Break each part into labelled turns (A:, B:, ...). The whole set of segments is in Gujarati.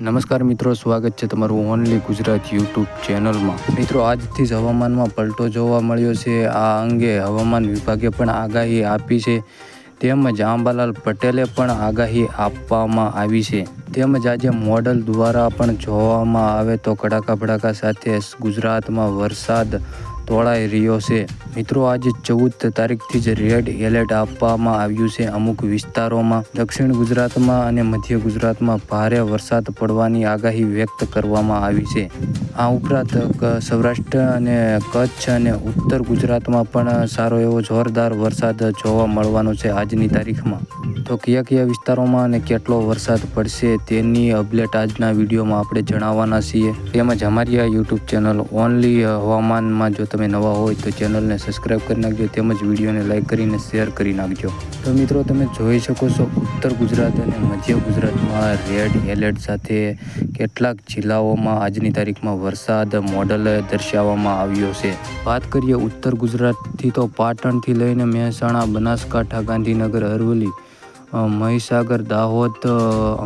A: નમસ્કાર મિત્રો, સ્વાગત છે તમારું ઓનલી ગુજરાત યુટ્યુબ ચેનલમાં. મિત્રો, આજથી જ હવામાનમાં પલટો જોવા મળ્યો છે. આ અંગે હવામાન વિભાગે પણ આગાહી આપી છે. તેમજ આંબાલાલ પટેલે પણ આગાહી આપવામાં આવી છે. તેમજ આજે મોડલ દ્વારા પણ જોવામાં આવે તો કડાકા ભડાકા સાથે ગુજરાતમાં વરસાદ તોળાઈ રહ્યો છે. મિત્રો, આજે ચૌદ તારીખથી જ રેડ એલર્ટ આપવામાં આવ્યું છે. અમુક વિસ્તારોમાં દક્ષિણ ગુજરાતમાં અને મધ્ય ગુજરાતમાં ભારે વરસાદ પડવાની આગાહી વ્યક્ત કરવામાં આવી છે. આ ઉપરાંત સૌરાષ્ટ્ર અને કચ્છ અને ઉત્તર ગુજરાતમાં પણ સારો એવો જોરદાર વરસાદ જોવા મળવાનો છે આજની તારીખમાં. તો કયા કયા વિસ્તારોમાં અને કેટલો વરસાદ પડશે તેની અપડેટ આજના વિડીયોમાં આપણે જણાવવાના છીએ. તેમજ અમારી આ યુટ્યુબ ચેનલ ઓનલી હવામાનમાં જો તમે નવા હોય તો ચેનલને સબસ્ક્રાઈબ કરી નાખજો, તેમજ વિડીયોને લાઈક કરીને શેર કરી નાખજો. તો મિત્રો, તમે જોઈ શકો છો ઉત્તર ગુજરાત અને મધ્ય ગુજરાતમાં રેડ એલર્ટ સાથે કેટલાક જિલ્લાઓમાં આજની તારીખમાં વરસાદ મોડલ દર્શાવવામાં આવ્યો છે. વાત કરીએ ઉત્તર ગુજરાતથી તો પાટણથી લઈને મહેસાણા, બનાસકાંઠા, ગાંધીનગર, અરવલ્લી મહીસાગર, દાહોદ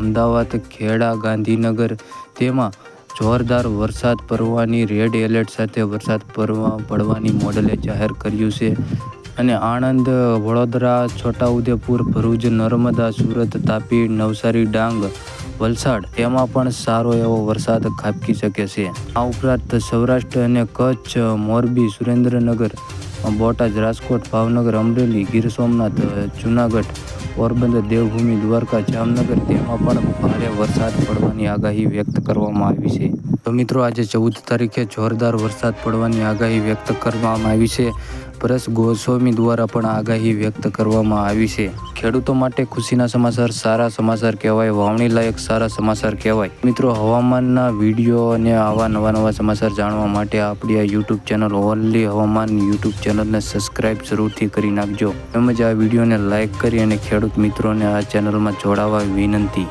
A: અમદાવાદ, ખેડા, ગાંધીનગર, તેમાં જોરદાર વરસાદ પડવાની રેડ એલર્ટ સાથે વરસાદ પડવા, પડવાની મોડલે જાહેર કર્યું છે. અને આણંદ, વડોદરા, છોટાઉદેપુર, ભરૂચ, નર્મદા, સુરત, તાપી, નવસારી, ડાંગ, વલસાડ તેમાં પણ સારો એવો વરસાદ ખાબકી શકે છે. આ ઉપરાંત સૌરાષ્ટ્ર અને કચ્છ, મોરબી, સુરેન્દ્રનગર, બોટાદ, રાજકોટ, ભાવનગર, અમરેલી, ગીર સોમનાથ, જુનાગઢ પોરબંદર દેવભૂમિ દ્વારકા જામનગર તેમાં પણ ભારે વરસાદ પડવાની આગાહી વ્યક્ત કરવામાં આવી છે. તો મિત્રો, આજે ચૌદ તારીખે જોરદાર વરસાદ પડવાની આગાહી વ્યક્ત કરવામાં આવી છે. પરેશ ગોસ્વામી દ્વારા પણ આગાહી વ્યક્ત કરવામાં આવી છે. ખેડૂતો માટે ખુશીના સમાચાર, સારા સમાચાર કહેવાય વાવણી લાયક સારા સમાચાર કહેવાય. મિત્રો, હવામાનના વીડિયો અને આવા નવા નવા સમાચાર જાણવા માટે આપણી આ યુટ્યુબ ચેનલ ઓનલી હવામાન યુટ્યુબ ચેનલને સબસ્ક્રાઇબ જરૂરથી કરી નાખજો. તેમજ આ વિડીયોને લાઇક કરી અને ખેડૂત મિત્રોને આ ચેનલમાં જોડાવા વિનંતી.